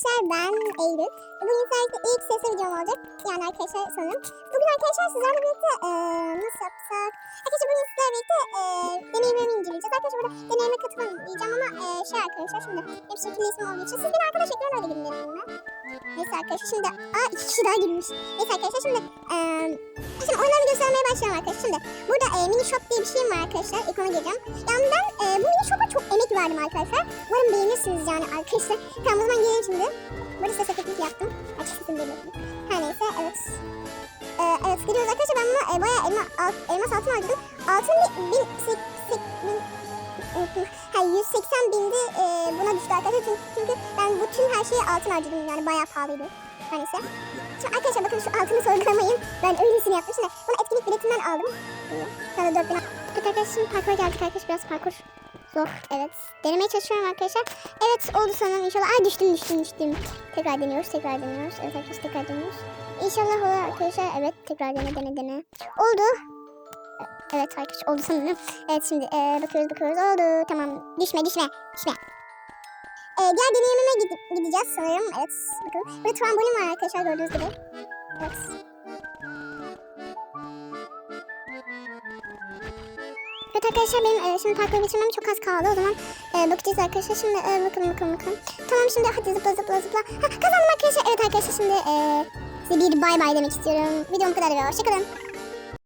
arkadaşlar ben Eylül. Bugün sizlerle ilk sesli videom olacak. Yani arkadaşlar sanırım. Bugün arkadaşlar sizlerle birlikte eee nasıl yapsak? Arkadaşlar bugün sizlerle birlikte eee deneyimlerimi inceleyeceğiz. Arkadaşlar burada deneyime katılamayacağım ama eee şey arkadaşlar şimdi hep şekilli isim olduğu için siz beni arkadaş ekleyin öyle girin deneyime. Neyse arkadaşlar şimdi aa iki kişi daha girmiş. Neyse arkadaşlar şimdi eee şimdi oyunlarını göstermeye başlayalım arkadaşlar. Şimdi burada eee, mini shop diye bir şeyim var arkadaşlar. İlk ona gireceğim. Yani ben eee, bu mini shop'a çok emek verdim arkadaşlar. Umarım beğenirsiniz yani arkadaşlar. Tamam o zaman gelin şimdi. Burada ses efekti yaptım. Açık sesim geliyor. Her neyse evet. Ee, evet gidiyoruz arkadaşlar ben buna e, bayağı elma, alt, elmas altın harcadım. Altın bir bin, sek, sek, bin, ha, 180 bindi e, arkadaşlar çünkü, ben bütün her şeyi altın harcadım yani bayağı pahalıydı. Her neyse. Şimdi arkadaşlar bakın şu altını sorgulamayın. Ben öylesini yaptım. Şimdi bunu etkinlik biletinden aldım. Sana 4000 Evet arkadaşlar şimdi parkura geldik arkadaşlar biraz parkur. Zor evet. Denemeye çalışıyorum arkadaşlar. Evet oldu sanırım inşallah. Ay düştüm düştüm düştüm. Tekrar deniyoruz tekrar deniyoruz. Evet arkadaşlar tekrar deniyoruz. İnşallah olur arkadaşlar. Evet tekrar dene dene dene. Oldu. Evet arkadaşlar oldu sanırım. Evet şimdi e, bakıyoruz bakıyoruz. Oldu tamam. Düşme düşme düşme. Diğer deneyimime gidip, gideceğiz sanırım. Evet bakın. Burada trambolin var arkadaşlar gördüğünüz gibi. Evet. Evet arkadaşlar benim e, şimdi parkuru bitirmem çok az kaldı. O zaman e, bakacağız arkadaşlar. Şimdi e, bakın bakın bakın. Tamam şimdi hadi zıpla zıpla zıpla. Ha, kazandım arkadaşlar. Evet arkadaşlar şimdi e, size bir bay bay demek istiyorum. Videom bu kadar. Hoşçakalın.